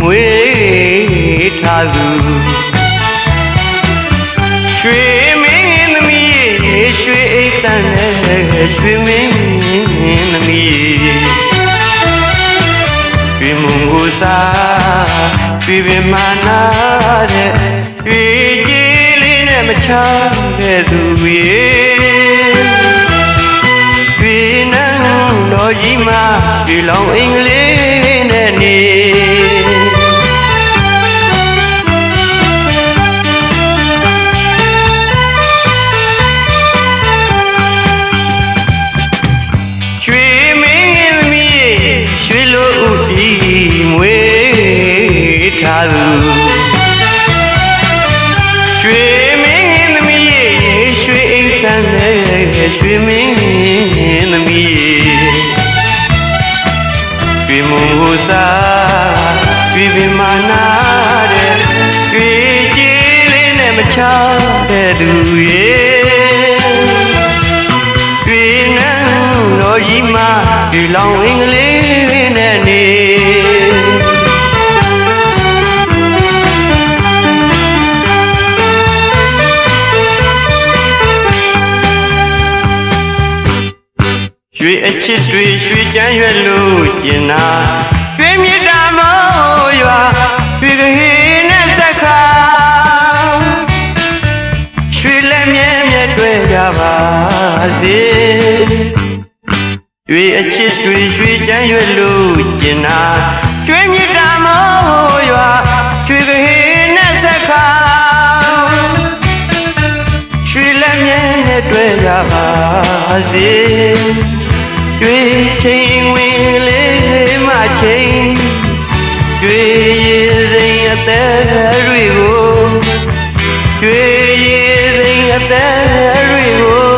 မွေးထားသူရွှေမင်းသမီးရွှေအိတ်တန်နဲ့ရွှေမင်းသမီးရွှေမုံကိုစားရွှေပင်မာနာတဲ့ရွှေကြည်လေးနဲ့မချတဲ့သူရဲ့ရွှေနန်းတော်ကြီးမှာရွှေလောင်အင်္ဂလိ မင်းသမီးရွှေမုံဟူစာရွှေပင်မာနာတဲ့ရွှေကြည်လေးနဲ့မချတဲ့သူရဲ့ရွှေနန်းတော်ကြီးမှာဒီလောင်အင်္ဂလိပ်နဲ့နေ ရွှေအချစ်တွေရွှေကြမ်းရွက်လို့ကျင်နာရွှေမြစ်တာမောရွာရွှေကလေးနဲ့စက်ခါရွှေလက်မြဲမြဲတွေ့ကြပါစေရွှေအချစ်တွေရွှေကြမ်းရွက်လို့ကျင်နာရွှေမြစ်တာမောရွာရွှေကလေးနဲ့စက်ခါရွှေလက်မြဲနဲ့တွေ့ကြပါစေ ရွှေချင်းဝင်လေးမှချင်းရွှေရည်စိမ်အသက်တွေကိုရွှေရည်စိမ်အသက်တွေကို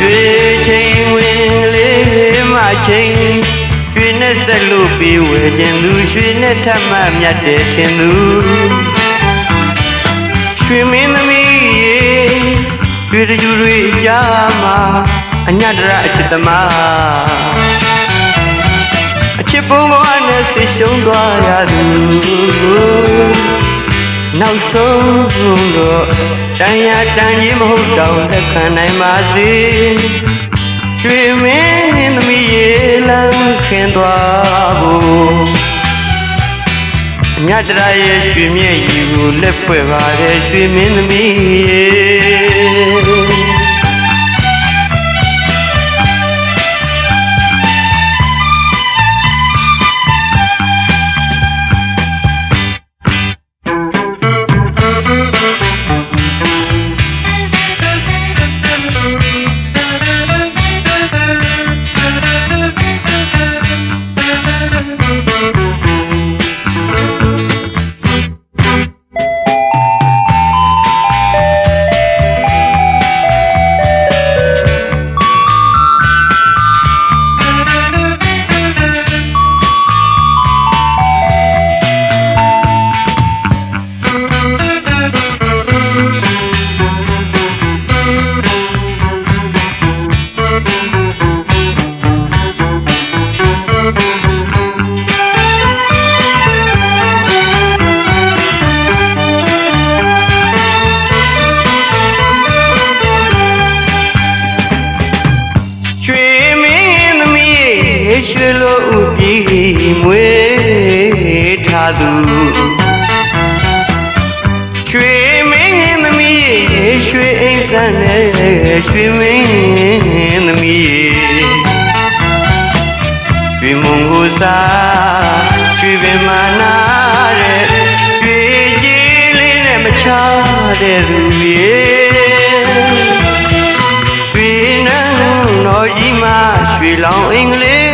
ရွှေချင်းဝင်လေးမှချင်းရွှေနဲ့ဆက်လို့ပြီးဝယ်ခြင်းသူရွှေနဲ့ထပ်မှမြတ်တယ်ထင်သူရွှေမင်းသမီးရေရွှေတကြူတွေကြားမှာ အညတရအချစ်သမားအချစ်ပုံဘဝနဲ့ဆစ်ရှုံးသွားရသူနောက်ဆုံးတော့တန်ရတန်ကြီးမဟုတ်တော့လက်ခံနိုင်ပါစေရွှေမင်းသမီးရေလမ်းခင်သွားဖို့မြတ်တရာရဲ့ရွှေမြင့်ကြီးကိုလက်ဖွဲ့ပါတယ်ရွှေမင်းသမီးရေရွှေ လိုဥပြီးမွေးထားသူရွှေမင်းသမီးရွှေအိမ်ဆန်းနဲ့ရွှေမင်းသမီးရွှေမုံကိုစားရွှေပင်မာနာတဲ့ရွှေကြည်လေးနဲ့မချတဲ့သူရဲ့ရွှေနန်းတော်ကြီးမှာရွှေလောင်အင်္ဂလိပ်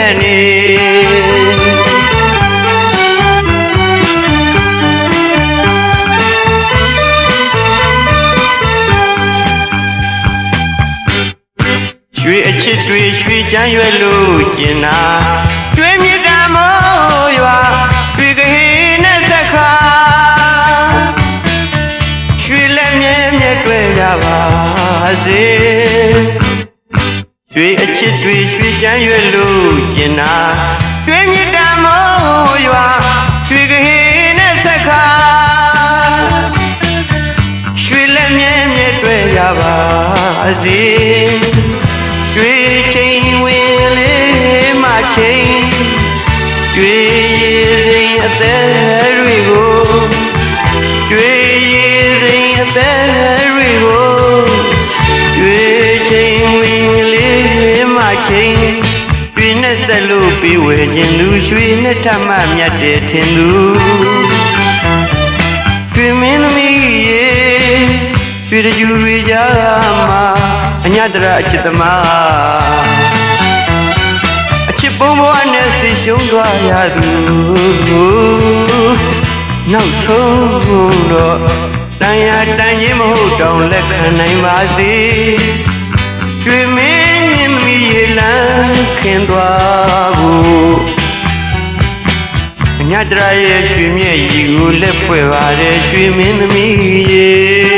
နဲ့နေရွှေအချစ်တွေရွှေချမ်းရွယ်လို့ကျင်နာရွှေမြစ်တာမောရွာရွှေကလေးနဲ့သက်ခါရွှေလက်မြဲမြဲတွေ့ကြပါစေ ရွှေအချစ်တွေရွှေချမ်းရွှေလို့ကျင်နာရွှေမြစ်တမိုးရွာရွှေကဟင်းနဲ့ဆက်ခါရွှေလက်မြဲမြဲတွေ့ရပါစေရွှေချိန်ဝင်လေးမှချိန်ရွှေရည်စိမ်အသက်တွေကို နဲ့ဆက်လို့ပြီးဝဲခြင်းလူရွှေနဲ့ထမမြတ်တဲ့ထင်သူရွှေမင်းသမီးရေရွှေတကြူတွေကြားမှာအညတရအချစ်သမားအချစ်ပုံဘဝနဲ့ဆိရှုံးသွားရသူနောက်ဆုံးတော့တန်ရာတန်ကြီးမဟုတ်တောင်လက်ခံနိုင်ပါစေရွှေမင်းသမီးရေ လန်းခင်သွားဖို့ညတရရဲ့ရွှေမြဲ့ရီကိုလက်ဖွဲ့ပါတယ်ရွှေမင်းသမီးရေ